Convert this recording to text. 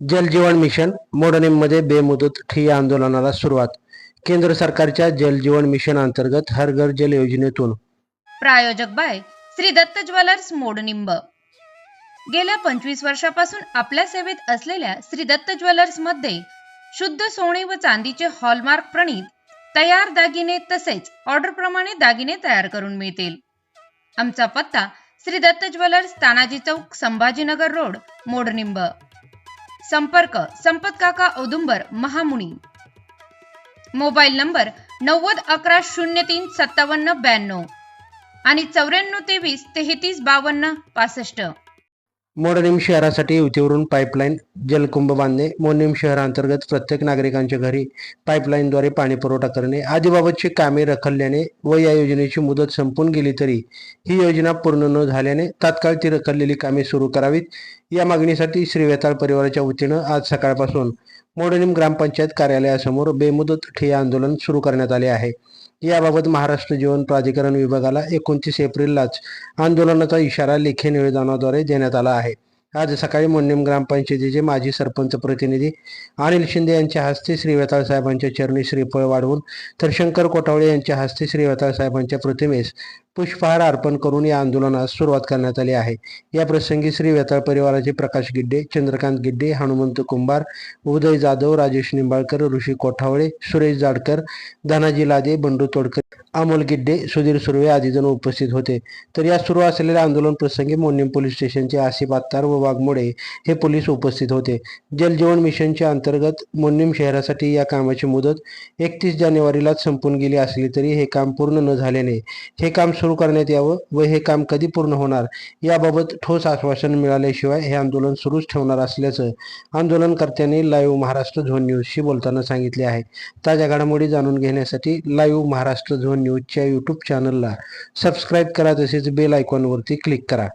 जलजीवन mission मोडणीमध्ये बेमुदत ठिय्या आंदोलनाला सुरुवात. केंद्र सरकारच्या जलजीवन मिशन अंतर्गत हर घर जल योजनेतून. प्रायोजक बाय श्री दत्त ज्वेलर्स मोडनिंब. गेल्या पंचवीस वर्षापासून आपल्या सेवेत असलेल्या श्री दत्त ज्वेलर्समध्ये शुद्ध सोने व चांदीचे हॉलमार्क प्रणीत तयार दागिने तसेच ऑर्डर प्रमाणे दागिने तयार करून मिळतील. आमचा पत्ता श्री दत्त ज्वेलर्स तानाजी चौक संभाजीनगर रोड मोडनिंब. संपर्क संपत काका औदुंबर महामुनी. मोबाईल नंबर नव्वद अकरा शून्य तीन सत्तावन्न ब्याण्णव आणि चौऱ्याण्णव तेवीस तेहतीस बावन्न पासष्ट. मोडणीम शहरासाठी युतीवरून पाईपलाईन जलकुंभ बांधणे मोडणीम शहरांतर्गत प्रत्येक नागरिकांच्या घरी पाईपलाईनद्वारे पाणी पुरवठा करणे आदीबाबतची कामे रखडल्याने व या योजनेची मुदत संपून गेली तरी ही योजना पूर्ण न झाल्याने तात्काळ ती रखडलेली कामे सुरू करावीत. या मागणीसाठी श्री वेताळ परिवाराच्या वतीनं आज सकाळपासून मोडणीम ग्रामपंचायत कार्यालयासमोर बेमुदत ठिय्या आंदोलन सुरू करण्यात आले आहे. याबाबत महाराष्ट्र जीवन प्राधिकरण विभागाला एकोणतीस एप्रिललाच आंदोलनाचा इशारा लेखी निवेदनाद्वारे देण्यात आला आहे. आज सकाळी मोडणीम ग्रामपंचायतीचे माजी सरपंच प्रतिनिधी अनिल शिंदे यांच्या हस्ते श्री वेताळ साहेबांच्या चरणी श्रीफळ वाढवून तर शंकर कोटावळे यांच्या हस्ते श्री वेताळ साहेबांच्या प्रतिमेस पुष्पहार अर्पण करून या आंदोलनास सुरुवात करण्यात आली आहे. या प्रसंगी श्री वेताळ परिवाराचे प्रकाश गिड्डे चंद्रकांत गिड्डे हनुमंत कुंभार उदय जाधव राजेश निंबाळकर ऋषी कोठावळे सुरेश जाडकर धनाजी लादे बंडू तोडकर अमोल गिड्डे सुधीर सुर्वे आदी जण उपस्थित होते. तर या सुरू असलेल्या आंदोलन प्रसंगी मोन्यम पोलीस स्टेशनचे आसिफ आत्तार व वाघमोडे हे पोलीस उपस्थित होते. जलजीवन मिशनच्या अंतर्गत मोन्नीम शहरासाठी या कामाची मुदत एकतीस जानेवारीलाच संपून गेली असली तरी हे काम पूर्ण न झाल्याने हे काम सुरू करण्यात यावं व हे काम कधी पूर्ण होणार? याबाबत ठोस आश्वासन मिळाल्याशिवाय हे आंदोलन सुरूच ठेवणार असल्याचं आंदोलनकर्त्यांनी लाईव्ह महाराष्ट्र झोन न्यूजशी बोलताना सांगितले आहे. ताज्या घडामोडी जाणून घेण्यासाठी लाईव्ह महाराष्ट्र झोन न्यूजच्या यूट्यूब चॅनलला सबस्क्राईब करा तसेच बेल आयकॉनवरती क्लिक करा.